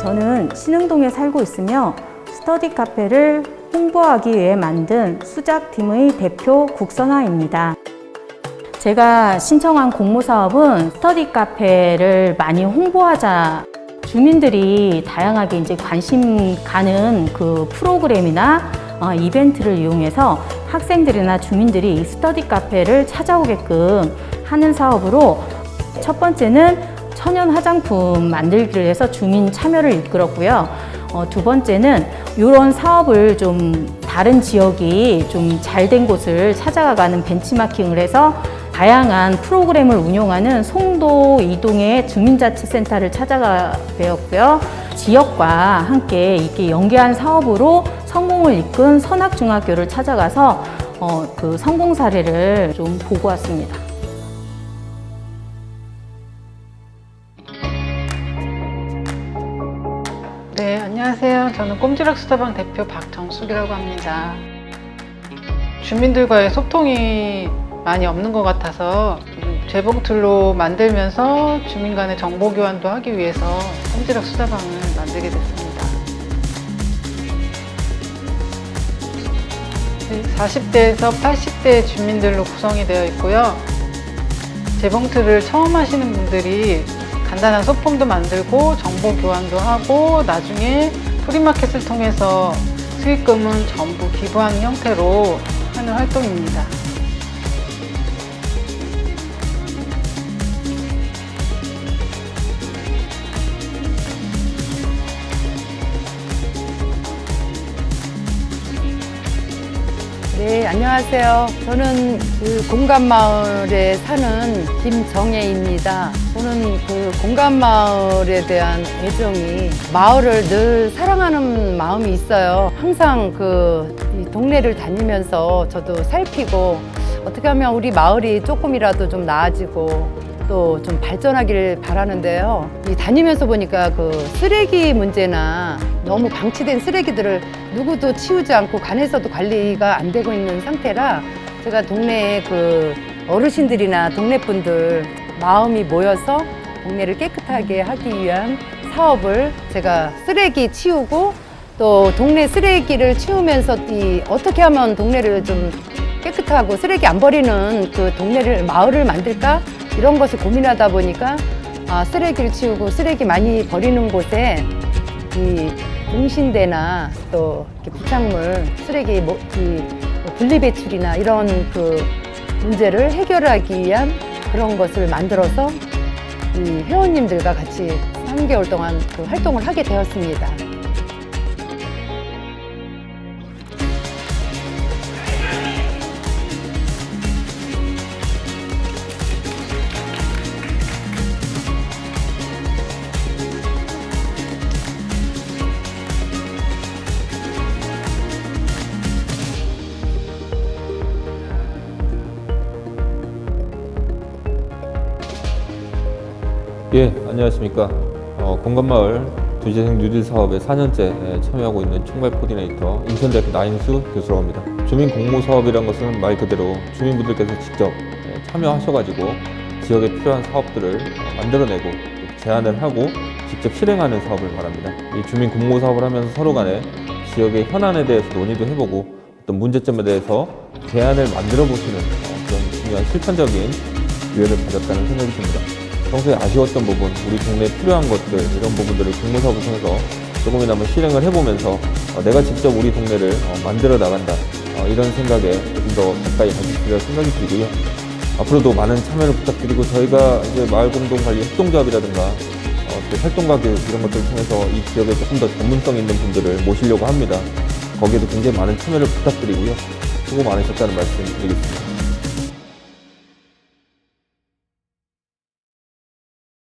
저는 신흥동에 살고 있으며 스터디 카페를 홍보하기 위해 만든 수작팀의 대표 국선아입니다. 제가 신청한 공모 사업은 스터디 카페를 많이 홍보하자. 주민들이 다양하게 이제 관심 가는 그 프로그램이나 어, 이벤트를 이용해서 학생들이나 주민들이 이 스터디 카페를 찾아오게끔 하는 사업으로 첫 번째는 천연 화장품 만들기를 해서 주민 참여를 이끌었고요. 어, 두 번째는 이런 사업을 좀 다른 지역이 좀 잘 된 곳을 찾아가는 벤치마킹을 해서 다양한 프로그램을 운영하는 송도 이동의 주민자치센터를 찾아가 배웠고요. 지역과 함께 이렇게 연계한 사업으로 성공을 이끈 선악중학교를 찾아가서 어, 그 성공 사례를 좀 보고 왔습니다. 안녕하세요. 저는 꼼지락 수다방 대표 박정숙이라고 합니다. 주민들과의 소통이 많이 없는 것 같아서 음, 재봉틀로 만들면서 주민 간의 정보 교환도 하기 위해서 꼼지락 수다방을 만들게 됐습니다. 40대에서 80대 주민들로 구성이 되어 있고요. 재봉틀을 처음 하시는 분들이 간단한 소품도 만들고 정보 교환도 하고 나중에 프리마켓을 통해서 수익금은 전부 기부하는 형태로 하는 활동입니다. 네, 안녕하세요. 저는 그 공감마을에 사는 김정혜입니다. 저는 그 공감마을에 대한 애정이 마을을 늘 사랑하는 마음이 있어요. 항상 그이 동네를 다니면서 저도 살피고 어떻게 하면 우리 마을이 조금이라도 좀 나아지고 또좀 발전하기를 바라는데요. 이 다니면서 보니까 그 쓰레기 문제나 너무 방치된 쓰레기들을 누구도 치우지 않고 간에서도 관리가 안 되고 있는 상태라 제가 동네에 그 어르신들이나 동네 분들 마음이 모여서 동네를 깨끗하게 하기 위한 사업을 제가 쓰레기 치우고 또 동네 쓰레기를 치우면서 이 어떻게 하면 동네를 좀 깨끗하고 쓰레기 안 버리는 그 동네를 마을을 만들까? 이런 것을 고민하다 보니까 아, 쓰레기를 치우고 쓰레기 많이 버리는 곳에 이 공신대나 또 이렇게 부착물 쓰레기 뭐, 이 분리배출이나 이런 그 문제를 해결하기 위한 그런 것을 만들어서 이 회원님들과 같이 3개월 동안 그 활동을 하게 되었습니다. 예, 안녕하십니까. 어, 공감마을 두재생 뉴딜 사업에 4년째 참여하고 있는 총괄 코디네이터 인천대학교 나인수 교수라고 합니다. 주민 공모 사업이란 것은 말 그대로 주민분들께서 직접 예, 참여하셔가지고 지역에 필요한 사업들을 어, 만들어내고 제안을 하고 직접 실행하는 사업을 말합니다. 이 주민 공모 사업을 하면서 서로 간에 지역의 현안에 대해서 논의도 해보고 어떤 문제점에 대해서 대안을 만들어 보시는 어, 그런 중요한 실천적인 기회를 가졌다는 생각이 듭니다. 평소에 아쉬웠던 부분, 우리 동네에 필요한 것들, 이런 부분들을 공모사업을 통해서 조금이나마 실행을 해보면서 어, 내가 직접 우리 동네를 어, 만들어 나간다. 어, 이런 생각에 조금 더 가까이 가실 생각이 들고요. 앞으로도 많은 참여를 부탁드리고 저희가 이제 마을 공동 관리 협동조합이라든가 활동가 교육 이런 것들을 통해서 이 지역에 조금 더 전문성 있는 분들을 모시려고 합니다. 거기에도 굉장히 많은 참여를 부탁드리고요. 수고 많으셨다는 말씀 드리겠습니다.